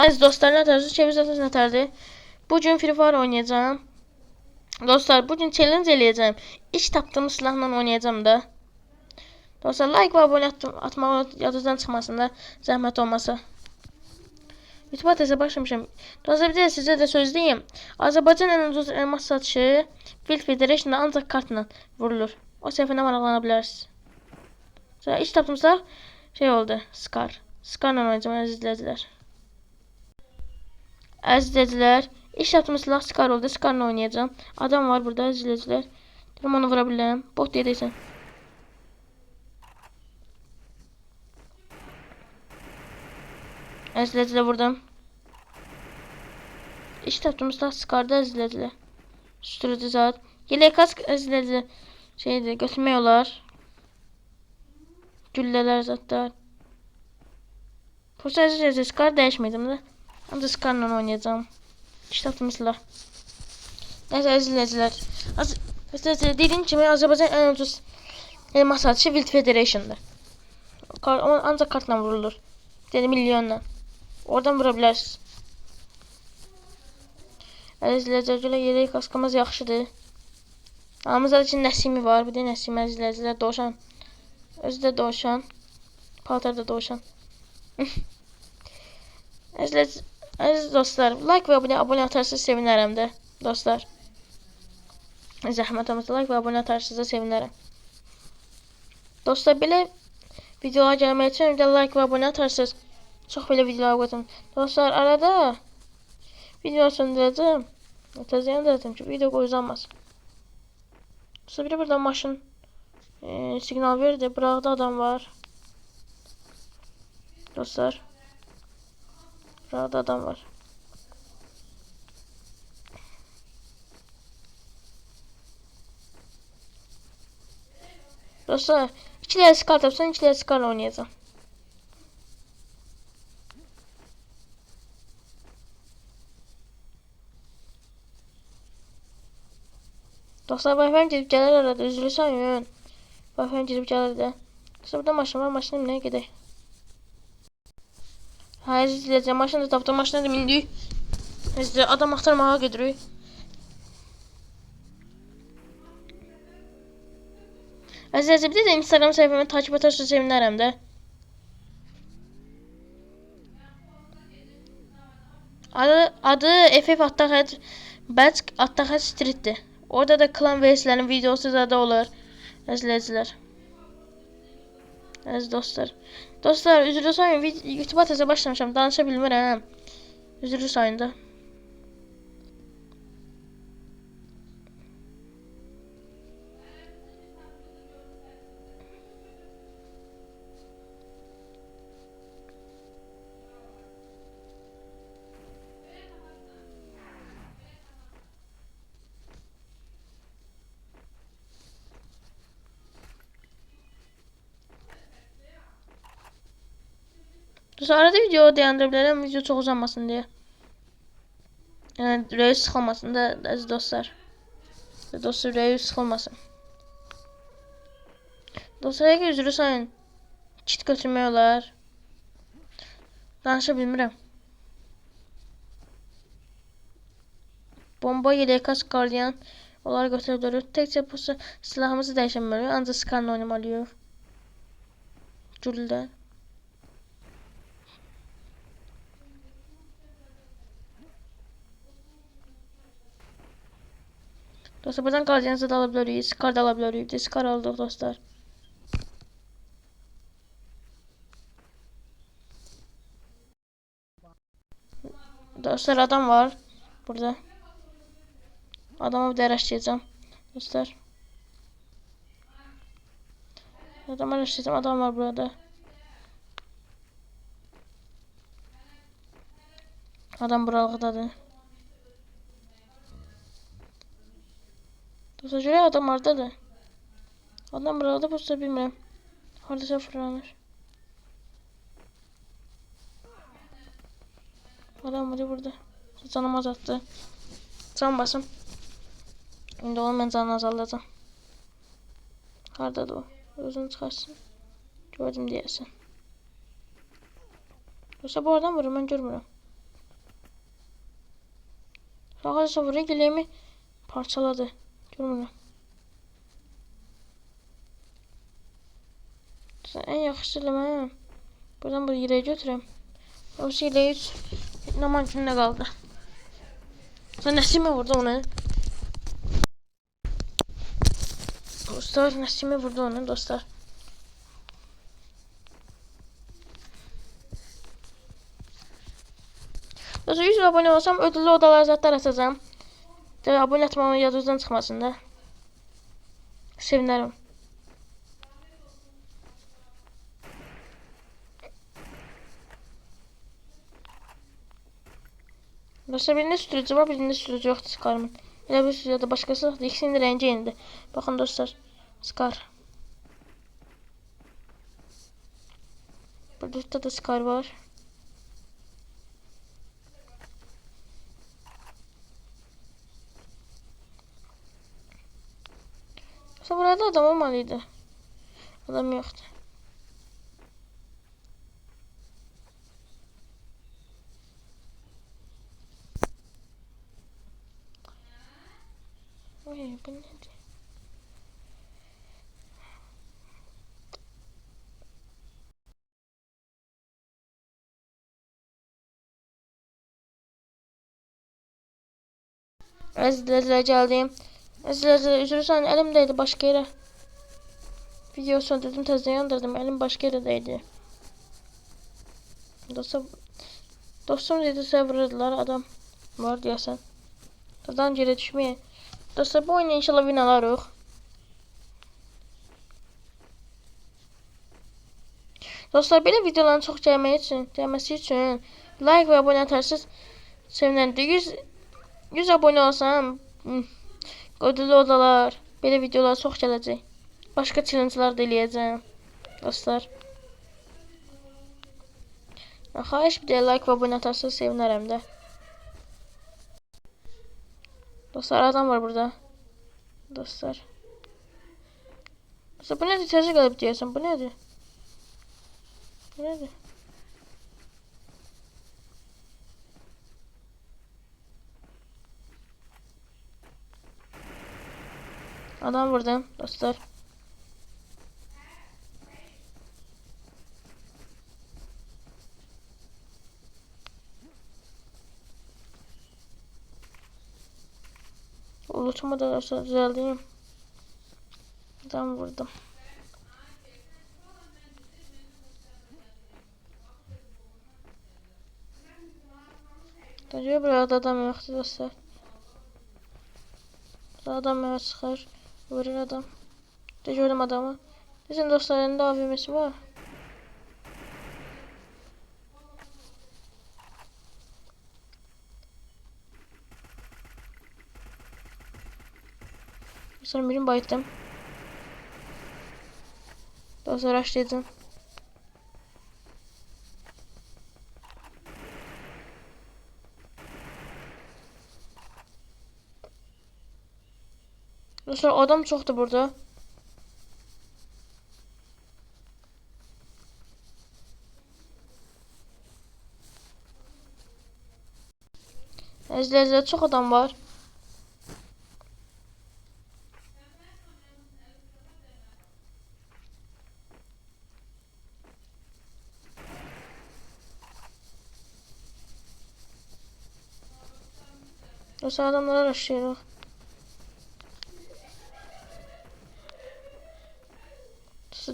Aziz dostlar ne tarzı çevirseniz ne tarzı. Bugün Free Fire oynayacağım. Dostlar bugün challenge eləyəcəm. İş tapdığım silahla oynayacağım da. Dostlar like və abunə at atmağı yadınızdan çıxmasın da. Zəhmət olmasa. YouTube adrese başlamışım. Dostlar bir de size de söz diyeyim. Azerbaycan en ucuz elmas satışı Field Federation'da ancak kartla vurulur. O sefine maraqlanabilirsiniz. Sonra iş tapdığımızda şey oldu. Scar. Scar'la oynayacağım əziz izləyicilər. Əziz izləyicilər, iş yaptığımız silah Scar oldu. Scar'la oynayacağım. Adam var burada əziz izləyicilər. Dedim onu vura bilərəm. Bot deyirsən. Əziz izləyicilər vurdum. İş yaptığımız silah Scar'da əziz izləyicilər. Sürücü zat. Yelek kask əziz izləyicilər. Şeydir, götürmək olar. Güllələr zatlar. Prosta əziz izləyicilər, Scar dəyişmədim də. Ancaq Scar'la oynayacağım. İşte attım silah. Neyse əziz izləyicilər. Az Mesela dediğim kimi Azərbaycan en ucuz elmas satışı Wild Federation'dır. Kar ancak kartla vurulur. Yani milyonla. Oradan vurabilirsiniz. Əziz izləyicilər, görə yelek kaskımız yaxşıdır. Hamımızda için Nəsimi var. Bir de Nəsimi əziz izləyicilər, Doğuşan. Özü də Doğuşan. Paltarda Doğuşan. Əziz, əziz dostlar, like və abunə, abunə atarsanız sevinərəm də, dostlar. Zəhmət olmasa like və abunə atarsanız da sevinərəm. Dostlar, belə videolar gəlmək üçün bir like və abunə atarsanız çox belə videolar qoydum. Dostlar, arada video söndürəcəm. Təzəyən dedim ki, video uzanmasın. Dostlar, bir də burada maşın e, siqnal verdi. Bıraqda adam var. Dostlar. Burada adam var. Dostlar, ikileri skar yapsan ikileri skarla oynayacağım. Dostlar gidip gelir arada üzülürsen yön. Gidip gelir de. Dostlar burada maşın var maşına bineye gidelim. Hayır izleyeceğim. Maşını tapdım. Maşına da bindik. Biz de adam axtarmağa gedirik. Əziz bir də Instagram səhifəmi takip ederseniz sevinərəm də. Adı, adı FF Attack Batch Attack Street'tir. Orada da klan vs'lərin videosu da, da olur. Əzizləyicilər. Əziz dostlar. Dostlar üzrlü sayın YouTube atəsə başlamışam. Danışa bilmirəm. Üzrlü Dostlar arada video dayandırabilirim video çok uzanmasın diye. Yani reis sıkılmasın da aziz dostlar. Dostlar reis sıkılmasın. Dostlar əgər üzrü sayın kit götürmək olar. Danışa bilmirəm. Bomba, yelek, kask, gardiyan onları götürə bilərik. Təkcə bu silahımızı dəyişməməliyik. Ancaq skanla oynamalıyıq. Güldən. Dostlar buradan gardiyanızı da alabiliriz. Skar da alabiliriz. Biz skar aldık dostlar. Dostlar adam var. Burada. Adama bir de araştıracağım. Dostlar. Adam araştıracağım. Adam var burada. Adam buralıqdadır. Dostlar görək adam hardadır? Adam burada prosta bilmirəm. Hardasa fırlanır. Adam ya burada. Canım azalttı. Can basım. İndi onu mən canını azaldacağım. Hardadır o? Özünü çıxarsın. Gördüm deyəsən. Dostlar bu adam vurur mən görmürəm. Arkadaşlar buraya geleğimi parçaladı. Sən en yaxşısı eləməm. Buradan bu yeleği götürəm. O yeleği üç. Naman kimdə qaldı? Sen Nesime vurdu onu. Dostlar Nesime vurdu onu dostlar. Dostlar 100 abone olsam ödüllü odalar zaten atacağım. De abone etmem yadınızdan çıkmasın da. Sevinirim. Dostlar birinde sürücü var, birinde sürücü yoktu Scar'ımın. Elə bir sürücü ya da başkası yoktu. İkisinin de rengi yenidi. Bakın dostlar. Scar. Burada da Scar var. Aslında burada adam olmalıydı. Adam yoktu. Oy bu nedir? Əzizlərlə gəldim. Əzizlərlə üzrsən əlimdəydi başqa yerə. Videosunu dedim təzədən yandırdım. Əlim başqa yerədəydi. Dostum, dostum dedi vururdular adam var deyəsən. Dadan geri düşməyə. Dostlar bu oyunu inşallah win alarıq. Dostlar belə videoların çox gəlməyi üçün, gəlməsi üçün like və abunə atarsanız sevinərdim. 100 100 abunə olsam hmm, ödüllü odalar, belə videolar çox gələcək. Başqa challenge'lar da eləyəcəm. Dostlar. Xahiş bir də like və abunə atarsanız sevinərəm də. Dostlar adam var burada. Dostlar. Dostlar bu nedir? Tezcik alıp diyorsun. Bu nedir? Bu nedir? Adam vurdum dostlar. Lootumu da dostlar düzelteyim. Adam vurdum. Acaba burada adam yoktu dostlar. Burada adam yola çıkar. Vurur adam. De gördüm adamı. Bizim dostların da AVM'si var. Sonra birini bayıttım. Daha sonra açtıydım. Dostlar adam çoktu burada. Ezlerde çok adam var. Dostlar adamlar araştırıyor.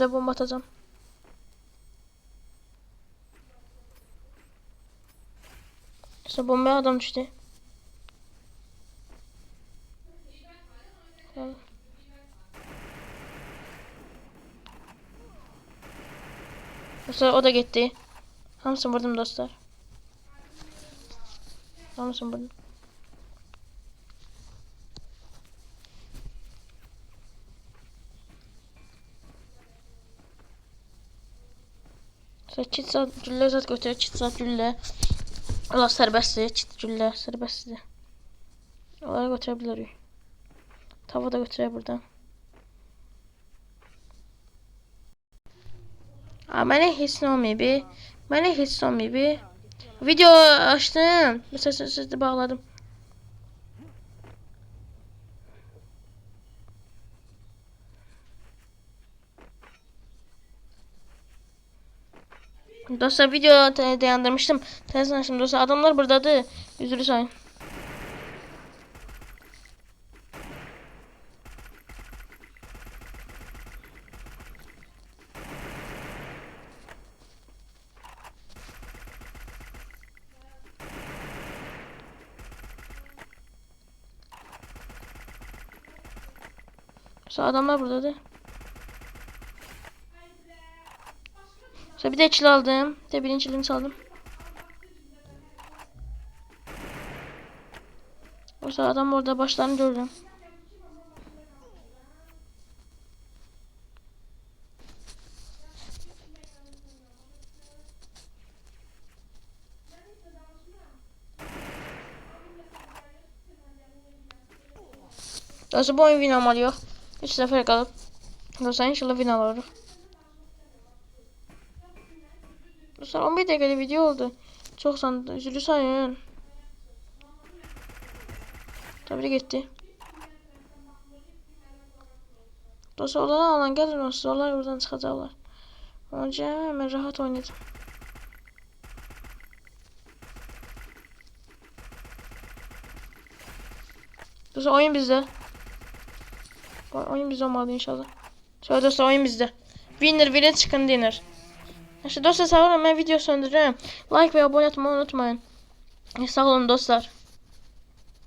Size bomba atacağım. İşte bombaya adam düştü. Gel. Dostlar o da gitti. Hamısını vurdum dostlar. Hamısını vurdum. Çit saat güllə zat götürür, çit saat güllə. Allah sərbəstdir, çit güllə sərbəstdir. Onları götürə bilərik. Tava da götürək buradan. Aa, mənə heç nə olmayıb. Mənə heç nə olmayıb. Video açdım. Mesela sizdə bağladım. Dostlar video dayandırmıştım. Tez açtım dostlar. Adamlar buradadır. Üzülü sayın. Adamlar buradadır. Bir de çil aldım. Bir de birinciliğini çaldım. O sırada adam orada başlarını gördüm. Dostlar bu oyun win almalıyıq. 3 səfər qalıb. Dostlar inşallah win alırıq. Dostlar 11 dakikada video oldu. Çok sandı. Üzülü sayın. Tebrik etti. Dostlar oradan alan gelmez. Onlar buradan çıkacaklar. Önce hemen rahat oynayacağım. Dostlar oyun bizde. Oy- Oyun bizde olmalı inşallah. Şöyle dostlar oyun bizde. Winner winner çıkın dinner. İşte dostlar sağ olun ben video söndürürüm. Like ve abone olmayı unutmayın. Sağ olun dostlar.